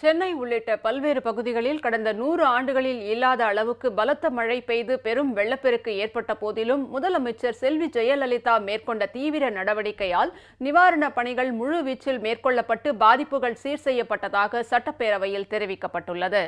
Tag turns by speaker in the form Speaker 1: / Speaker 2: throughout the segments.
Speaker 1: சென்னை உள்ளிட்ட பல்வேறு பகுதிகளில் கடந்த நூறு ஆண்டுகளில் இல்லாத அளவுக்கு பலத்த மழை பெய்து பெரும் வெள்ளப்பெருக்கு ஏற்பட்ட போதிலும் முதலமைச்சர் செல்வி ஜெயலலிதா மேற்கொண்ட தீவிர நடவடிக்கையால் நிவாரணப் பணிகள் முழுவீச்சில் மேற்கொள்ளப்பட்டு பாதிப்புகள் சீர் செய்யப்பட்டதாக சட்டப்பேரவையில் தெரிவிக்கப்பட்டுள்ளது.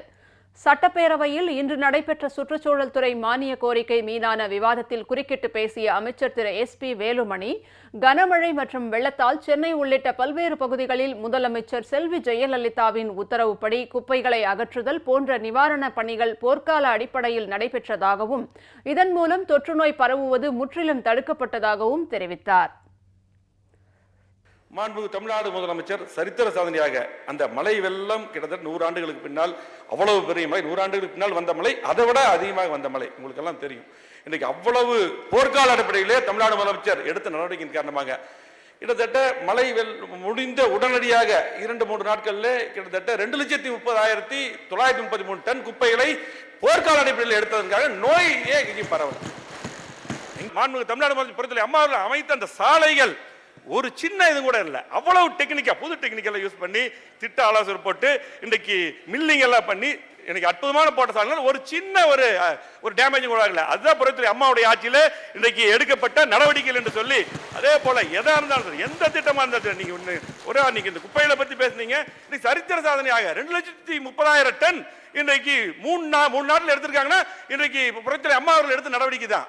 Speaker 1: சட்டப்பேரவையில் இன்று நடைபெற்ற சுற்றுச்சூழல் துறை மானிய கோரிக்கை மீதான விவாதத்தில் குறுக்கிட்டு பேசிய அமைச்சர் திரு எஸ் பி வேலுமணி கனமழை மற்றும் வெள்ளத்தால் சென்னை உள்ளிட்ட பல்வேறு பகுதிகளில் முதலமைச்சர் செல்வி ஜெயலலிதாவின் உத்தரவுப்படி குப்பைகளை அகற்றுதல் போன்ற நிவாரணப் பணிகள் போர்க்கால அடிப்படையில் நடைபெற்றதாகவும் இதன் மூலம் தொற்றுநோய் பரவுவது முற்றிலும் தடுக்கப்பட்டதாகவும் தெரிவித்தார்.
Speaker 2: மாண்புமிகு தமிழ்நாடு முதலமைச்சர் சரித்திர சாதனையாக அந்த மலை வெள்ளம் கிட்டத்தட்ட நூறு ஆண்டுகளுக்கு பின்னால் அவ்வளவு பெரிய மலை நூறு ஆண்டுகளுக்கு பின்னால் வந்த மலை அதை விட அதிகமாக வந்த மலை. உங்களுக்கு எல்லாம் தெரியும். இன்றைக்கு அவ்வளவு போர்க்கால அடிப்படையிலே தமிழ்நாடு முதலமைச்சர் எடுத்த நடவடிக்கையின் காரணமாக கிட்டத்தட்ட மழை வெல் முடிந்த உடனடியாக இரண்டு மூன்று நாட்களில் கிட்டத்தட்ட ரெண்டு லட்சத்தி முப்பதாயிரத்தி தொள்ளாயிரத்தி முப்பத்தி மூணு டன் குப்பைகளை போர்க்கால அடிப்படையில் எடுத்ததற்காக நோயே இங்கே பரவல். மாண்புமிகு தமிழ்நாடு முதலமைச்சர் புறத்தில் அம்மா அமைத்த அந்த சாலைகள் ஒரு சின்ன இது கூட இல்லை. அவ்வளவு டெக்னிக்கா புது டெக்னிக்கெல்லாம் யூஸ் பண்ணி திட்ட ஆலோசனை போட்டு இன்னைக்கு மில்லிங் எல்லாம் பண்ணி எனக்கு அற்புதமான போட்ட சாலைகள் ஒரு சின்ன ஒரு ஒரு டேமேஜ் கூட ஆகல அதுதான் புறத்தில் அம்மாவுடைய ஆட்சியில் இன்றைக்கு எடுக்கப்பட்ட நடவடிக்கைகள் என்று சொல்லி அதே போல எதா இருந்தாலும் சரி, எந்த திட்டமா இருந்தாலும் நீங்க ஒன்று ஒரு நீங்க இந்த குப்பைகளை பத்தி பேசுனீங்க இன்னைக்கு சரித்திர சாதனையாக ரெண்டு லட்சத்தி முப்பதாயிரம் டன் இன்றைக்கு மூணு நா மூணு நாட்டில் எடுத்திருக்காங்கன்னா இன்றைக்கு புறத்தில் அம்மா அவர்கள் எடுத்த நடவடிக்கை தான்